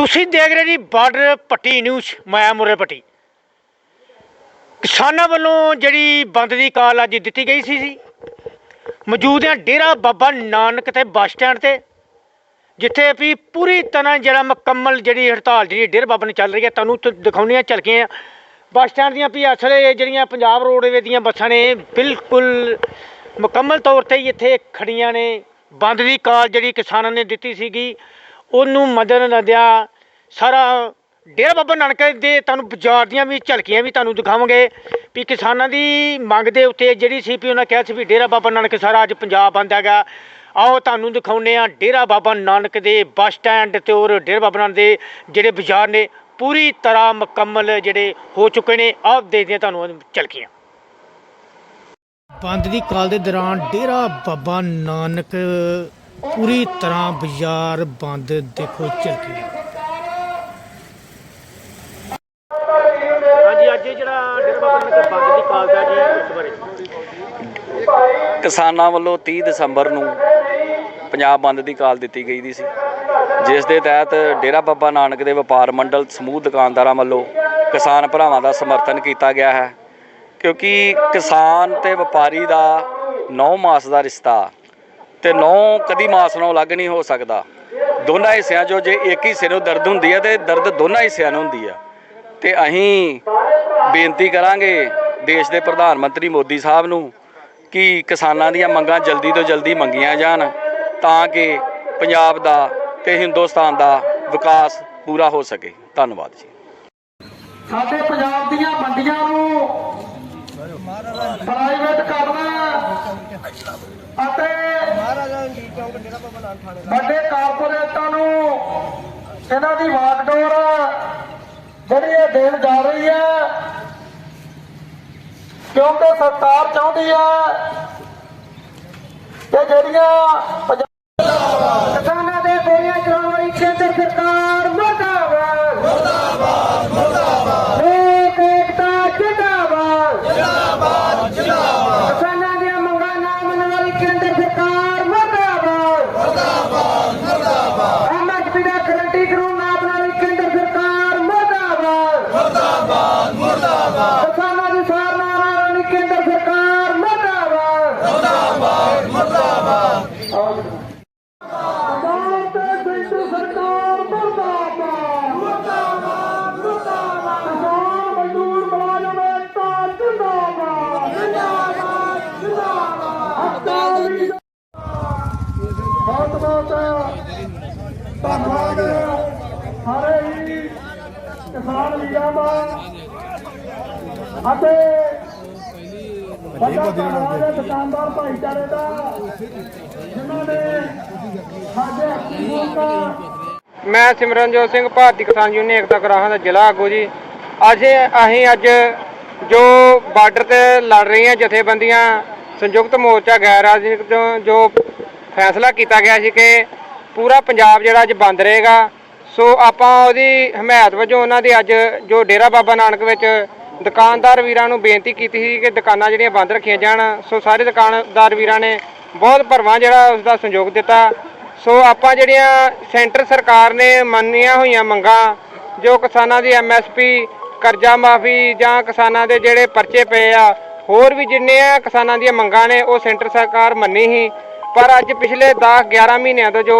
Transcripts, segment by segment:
ਤੁਸੀਂ ਦੇਖ ਰਹੇ ਜੀ ਬਾਰਡਰ ਪੱਟੀ ਨਿਊਜ਼, ਮਾਇਆ ਮੁਰੇ ਪੱਟੀ। ਕਿਸਾਨਾਂ ਵੱਲੋਂ ਜਿਹੜੀ ਬੰਦ ਦੀ ਕਾਲ ਅੱਜ ਦਿੱਤੀ ਗਈ ਸੀ ਜੀ, ਮੌਜੂਦ ਹੈ ਡੇਰਾ ਬਾਬਾ ਨਾਨਕ ਤੇ ਬੱਸ ਸਟੈਂਡ ਤੇ, ਜਿੱਥੇ ਵੀ ਪੂਰੀ ਤਰ੍ਹਾਂ ਜਿਹੜਾ ਮੁਕੰਮਲ ਜਿਹੜੀ ਹੜਤਾਲ ਜਿਹੜੀ ਡੇਰਾ ਬਾਬਾ ਨੇ ਚੱਲ ਰਹੀ ਹੈ, ਤੁਹਾਨੂੰ ਤ- ਦਿਖਾਉਂਦੀਆਂ ਝਲਕੀਆਂ ਬੱਸ ਸਟੈਂਡ ਦੀਆਂ ਵੀ ਅਸਲੇ ਜਿਹੜੀਆਂ ਪੰਜਾਬ ਰੋਡਵੇ ਦੀਆਂ ਬੱਸਾਂ ਨੇ, ਬਿਲਕੁਲ ਮੁਕੰਮਲ ਤੌਰ ਤੇ ਹੀ ਇੱਥੇ ਖੜੀਆਂ ਨੇ। ਬੰਦ ਦੀ ਕਾਲ ਜਿਹੜੀ ਕਿਸਾਨਾਂ ਨੇ ਦਿੱਤੀ ਸੀਗੀ, ਉਹਨੂੰ ਮਦਨ ਨਦਿਆ ਸਾਰਾ ਡੇਰਾ ਬਾਬਾ ਨਾਨਕ ਦੇ ਤੁਹਾਨੂੰ ਬਾਜ਼ਾਰ ਦੀਆਂ ਵੀ ਝਲਕੀਆਂ ਵੀ ਤੁਹਾਨੂੰ ਦਿਖਾਵਾਂਗੇ ਵੀ ਕਿਸਾਨਾਂ ਦੀ ਮੰਗ ਦੇ ਉੱਤੇ ਜਿਹੜੀ ਸੀ ਵੀ ਉਹਨਾਂ ਕਿਹਾ ਸੀ ਵੀ ਡੇਰਾ ਬਾਬਾ ਨਾਨਕ ਸਾਰਾ ਅੱਜ ਪੰਜਾਬ ਬੰਦ ਹੈਗਾ। ਆਓ ਤੁਹਾਨੂੰ ਦਿਖਾਉਂਦੇ ਆ ਡੇਰਾ ਬਾਬਾ ਨਾਨਕ ਦੇ ਬੱਸ ਸਟੈਂਡ ਤੇ ਔਰ ਡੇਰਾ ਬਾਬਾ ਨਾਨਕ ਦੇ ਜਿਹੜੇ ਬਾਜ਼ਾਰ ਨੇ, ਪੂਰੀ ਤਰ੍ਹਾਂ ਮੁਕੰਮਲ ਜਿਹੜੇ ਹੋ ਚੁੱਕੇ ਨੇ। ਆਪ ਦੇਖਦੇ ਆ ਤੁਹਾਨੂੰ ਝਲਕੀਆਂ। ਬੰਦ ਦੀ ਕਾਲ ਦੇ ਦੌਰਾਨ ਡੇਰਾ ਬਾਬਾ ਨਾਨਕ ਪੂਰੀ ਤਰ੍ਹਾਂ ਬਾਜ਼ਾਰ ਬੰਦ ਦੇਖੋ ਝਲਕੀਆਂ ਹਾਂਜੀ ਅੱਜ ਜਿਹੜਾ ਡੇਰਾ ਬਾਬਾ ਨਾਨਕ ਬੰਦ ਦੀ ਕਾਲ ਦਾ ਜੀ ਇਸ ਬਾਰੇ ਕਿਸਾਨਾਂ ਵੱਲੋਂ 30 ਦਸੰਬਰ ਨੂੰ ਪੰਜਾਬ ਬੰਦ ਦੀ ਕਾਲ ਦਿੱਤੀ ਗਈ ਦੀ ਸੀ। ਜਿਸ ਦੇ ਤਹਿਤ ਡੇਰਾ ਬਾਬਾ ਨਾਨਕ ਦੇ ਵਪਾਰ ਮੰਡਲ, ਸਮੂਹ ਦੁਕਾਨਦਾਰਾਂ ਵੱਲੋਂ ਕਿਸਾਨ ਭਰਾਵਾਂ ਦਾ ਸਮਰਥਨ ਕੀਤਾ ਗਿਆ ਹੈ। ਕਿਉਂਕਿ ਕਿਸਾਨ ਤੇ ਵਪਾਰੀ ਦਾ 9 ਮਾਸ ਦਾ ਰਿਸ਼ਤਾ ਤੇ 9 ਕਦੀ ਮਾਸ ਨਾਲੋਂ ਅਲੱਗ ਨਹੀਂ ਹੋ ਸਕਦਾ। ਦੋਨਾਂ ਹਿੱਸਿਆਂ 'ਚੋਂ ਜੇ ਇੱਕ ਹਿੱਸੇ ਨੂੰ ਦਰਦ ਹੁੰਦੀ ਹੈ ਤੇ ਦਰਦ ਦੋਨਾਂ ਹਿੱਸਿਆਂ ਨੂੰ ਹੁੰਦੀ ਹੈ। ਤੇ ਅਸੀਂ ਬੇਨਤੀ ਕਰਾਂਗੇ ਦੇਸ਼ ਦੇ ਪ੍ਰਧਾਨ ਮੰਤਰੀ ਮੋਦੀ ਸਾਹਿਬ ਨੂੰ ਕਿ ਕਿਸਾਨਾਂ ਦੀਆਂ ਮੰਗਾਂ ਜਲਦੀ ਤੋਂ ਜਲਦੀ ਮੰਗੀਆਂ ਜਾਣ ਤਾਂ ਕਿ ਪੰਜਾਬ ਦਾ ਤੇ ਹਿੰਦੁਸਤਾਨ ਦਾ ਵਿਕਾਸ ਪੂਰਾ ਹੋ ਸਕੇ। ਧੰਨਵਾਦ ਜੀ। ਸਾਡੇ ਪੰਜਾਬ ਦੀਆਂ ਮੰਡੀਆਂ ਨੂੰ ਪ੍ਰਾਈਵੇਟ ਕਰਨਾ ਅਤੇ ਵੱਡੇ ਕਾਰਪੋਰੇਟਾਂ ਨੂੰ ਇਹਨਾਂ ਦੀ ਵਾਗਡੋਰ ਜਿਹੜੀ ਇਹ ਦੇਣ ਜਾ ਰਹੀ ਹੈ ਕਿਉਂਕਿ ਸਰਕਾਰ ਚਾਹੁੰਦੀ ਹੈ ਕਿ ਜਿਹੜੀਆਂ ਕਿਸਾਨਾਂ ਦੇ ਗੋਲੀਆਂ ਚਲਾਉਣ ਵਾਲੀ ਕੇਂਦਰ ਸਰਕਾਰ ਮੁਰਦਾਬਾਦ ਲੋਕ ਏਕਤਾ ਜਿੰਦਾਬਾਦ ਜਿੰਦਾਬਾਦ ਜਿੰਦਾਬਾਦ ਕਿਸਾਨਾਂ ਦੀਆਂ ਮੰਗਾਂ ਨਾ ਮੰਨਣ ਵਾਲੀ ਕੇਂਦਰ ਸਰਕਾਰ ਮੁਰਦਾਬਾਦ ਮੁਰਦਾਬਾਦ ਮੁਰਦਾਬਾਦ ਐਮਐਸਪੀ ਦਾ ਗਰੰਟੀ ਕਾਨੂੰਨ ਨਾ ਬਣਾਉਣ ਵਾਲੀ ਕੇਂਦਰ ਸਰਕਾਰ ਮੁਰਦਾਬਾਦ ਮੁਰਦਾਬਾਦ ਮੁਰਦਾਬਾਦ ਕਿਸਾਨਾਂ ਦੀ ਸਾਰ ਨਾ ਬਣਾਉਣ ਵਾਲੀ ਕੇਂਦਰ ਸਰਕਾਰ ਮੁਰਦਾਬਾਦ ਮੁਰਦਾਬਾਦ ਮੁਰਦਾਬਾਦ ਪੰਜਾਬ ਤੇ ਸੈਂਟਰ ਸਰਕਾਰ ਮੁਰਦਾਬਾਦ ਮੁਰਦਾਬਾਦ ਮੁਰਦਾਬਾਦ ਕਿਸਾਨ ਮਜ਼ਦੂਰ ਮੁਲਾਜ਼ਮ ਏਕਤਾ ਜਿੰਦਾਬਾਦ ਜਿੰਦਾਬਾਦ ਜਿੰਦਾਬਾਦ ਅਕਾਲੀ ਬਹੁਤ ਬਹੁਤ ਧੰਨਵਾਦ। ਸਾਰੇ ਹੀ ਕਿਸਾਨ ਵੀਰਾਂ ਦਾ। ਅਤੇ ਵੱਡਾ ਧੰਨਵਾਦ ਦੁਕਾਨਦਾਰ ਭਾਈਚਾਰੇ ਦਾ ਜਿਨ੍ਹਾਂ ਨੇ ਸਾਡੇ ਹਕੂਮਤ ਮੈਂ ਸਿਮਰਨਜੋਤ ਸਿੰਘ ਭਾਰਤੀ ਕਿਸਾਨ ਯੂਨੀਅਨ ਏਕਤਾ ਗਰਾਹਾਂ ਦਾ ਜ਼ਿਲ੍ਹਾ ਆਗੂ ਜੀ। ਅੱਜ ਅਸੀਂ ਅੱਜ ਜੋ ਬਾਰਡਰ ਤੇ ਲੜ ਰਹੀਆਂ ਜਥੇਬੰਦੀਆਂ ਸੰਯੁਕਤ ਮੋਰਚਾ ਗੈਰ ਰਾਜਨੀਤਿਕ ਤੋਂ ਜੋ ਫੈਸਲਾ ਕੀਤਾ ਗਿਆ ਸੀ ਕਿ ਪੂਰਾ ਪੰਜਾਬ ਜਿਹੜਾ ਅੱਜ ਬੰਦ ਰਹੇਗਾ। ਸੋ ਆਪਾਂ ਉਹਦੀ ਹਮਾਇਤ ਵਜੋਂ ਉਹਨਾਂ ਦੀ ਅੱਜ ਜੋ ਡੇਰਾ ਬਾਬਾ ਨਾਨਕ ਵਿੱਚ ਦੁਕਾਨਦਾਰ ਵੀਰਾਂ ਨੂੰ ਬੇਨਤੀ ਕੀਤੀ ਸੀ ਕਿ ਦੁਕਾਨਾਂ ਜਿਹੜੀਆਂ ਬੰਦ ਰੱਖੀਆਂ ਜਾਣ। ਸੋ ਸਾਰੇ ਦੁਕਾਨਦਾਰ ਵੀਰਾਂ ਨੇ ਬਹੁਤ ਭਰਵਾਂ ਜਿਹੜਾ ਉਸ ਦਾ ਸਹਿਯੋਗ ਦਿੱਤਾ। ਸੋ ਆਪਾਂ ਜਿਹੜੀਆਂ ਸੈਂਟਰ ਸਰਕਾਰ ਨੇ ਮੰਨੀਆਂ ਹੋਈਆਂ ਮੰਗਾਂ, ਜੋ ਕਿਸਾਨਾਂ ਦੀ ਐਮਐਸਪੀ ਕਰਜ਼ਾ ਮਾਫੀ ਜਾਂ ਕਿਸਾਨਾਂ ਦੇ ਜਿਹੜੇ ਪਰਚੇ ਪਏ ਆ, ਹੋਰ ਵੀ ਜਿੰਨੇ ਆ ਕਿਸਾਨਾਂ ਦੀਆਂ ਮੰਗਾਂ ਨੇ, ਉਹ ਸੈਂਟਰ ਸਰਕਾਰ ਮੰਨੀ ਸੀ। ਪਰ ਅੱਜ ਪਿਛਲੇ 10 11 ਮਹੀਨਿਆਂ ਤੋਂ ਜੋ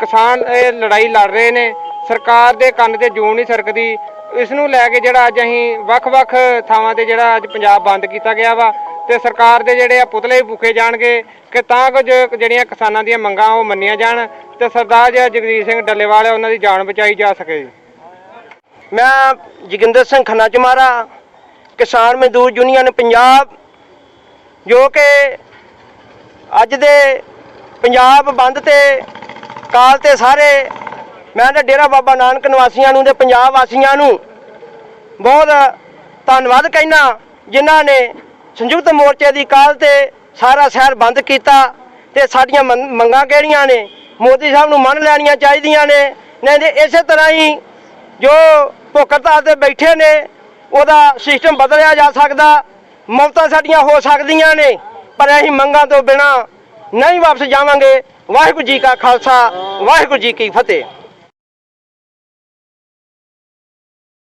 ਕਿਸਾਨ ਇਹ ਲੜਾਈ ਲੜ ਰਹੇ ਨੇ, ਸਰਕਾਰ ਦੇ ਕੰਨ ਤੇ ਜੂੰ ਨਹੀਂ ਸਰਕਦੀ। ਇਸ ਨੂੰ ਲੈ ਕੇ ਜਿਹੜਾ ਅੱਜ ਅਸੀਂ ਵੱਖ-ਵੱਖ ਥਾਵਾਂ ਤੇ ਜਿਹੜਾ ਅੱਜ ਪੰਜਾਬ ਬੰਦ ਕੀਤਾ ਗਿਆ ਵਾ ਤੇ ਸਰਕਾਰ ਦੇ ਜਿਹੜੇ ਆ ਪੁਤਲੇ ਵੀ ਫੂਕੇ ਜਾਣਗੇ ਕਿ ਤਾਂ ਕੁਝ ਜਿਹੜੀਆਂ ਕਿਸਾਨਾਂ ਦੀਆਂ ਮੰਗਾਂ ਉਹ ਮੰਨੀਆਂ ਜਾਣ ਤੇ ਸਰਦਾਰ ਜੀ ਜਗਦੀਸ਼ ਸਿੰਘ ਡੱਲੇਵਾਲ ਉਹਨਾਂ ਦੀ ਜਾਨ ਬਚਾਈ ਜਾ ਸਕੇ। ਮੈਂ ਜੋਗਿੰਦਰ ਸਿੰਘ ਖੰਨਾ ਚਮਾਰਾ, ਕਿਸਾਨ ਮਜ਼ਦੂਰ ਯੂਨੀਅਨ ਪੰਜਾਬ, ਜੋ ਕਿ ਅੱਜ ਦੇ ਪੰਜਾਬ ਬੰਦ ਤੇ ਕਾਲ ਤੇ ਸਾਰੇ, ਮੈਂ ਤਾਂ ਡੇਰਾ ਬਾਬਾ ਨਾਨਕ ਨਿਵਾਸੀਆਂ ਨੂੰ ਤੇ ਪੰਜਾਬ ਵਾਸੀਆਂ ਨੂੰ ਬਹੁਤ ਧੰਨਵਾਦ ਕਹਿਣਾ ਜਿਨ੍ਹਾਂ ਨੇ ਸੰਯੁਕਤ ਮੋਰਚੇ ਦੀ ਕਾਲ ਤੇ ਸਾਰਾ ਸ਼ਹਿਰ ਬੰਦ ਕੀਤਾ ਤੇ ਸਾਡੀਆਂ ਮੰਗ- ਮੰਗਾਂ ਕਿਹੜੀਆਂ ਨੇ, ਮੋਦੀ ਸਾਹਿਬ ਨੂੰ ਮੰਨ ਲੈਣੀਆਂ ਚਾਹੀਦੀਆਂ ਨੇ, ਨਹੀਂ ਤੇ ਇਸੇ ਤਰ੍ਹਾਂ ਹੀ ਜੋ ਭੁੱਖ ਹੜਤਾਲ ਤੇ ਬੈਠੇ ਨੇ, ਉਹਦਾ ਸਿਸਟਮ ਬਦਲਿਆ ਜਾ ਸਕਦਾ ਮੌਤਾਂ ਸਾਡੀਆਂ ਹੋ ਸਕਦੀਆਂ ਨੇ। ਪਰ ਅਸੀਂ ਮੰਗਾਂ ਤੋਂ ਬਿਨਾ ਨਹੀਂ ਵਾਪਸ ਜਾਵਾਂਗੇ। ਵਾਹਿਗੁਰੂ ਜੀ ਕਾ ਖਾਲਸਾ, ਵਾਹਿਗੁਰੂ ਜੀ ਕੀ ਫਤਿਹ।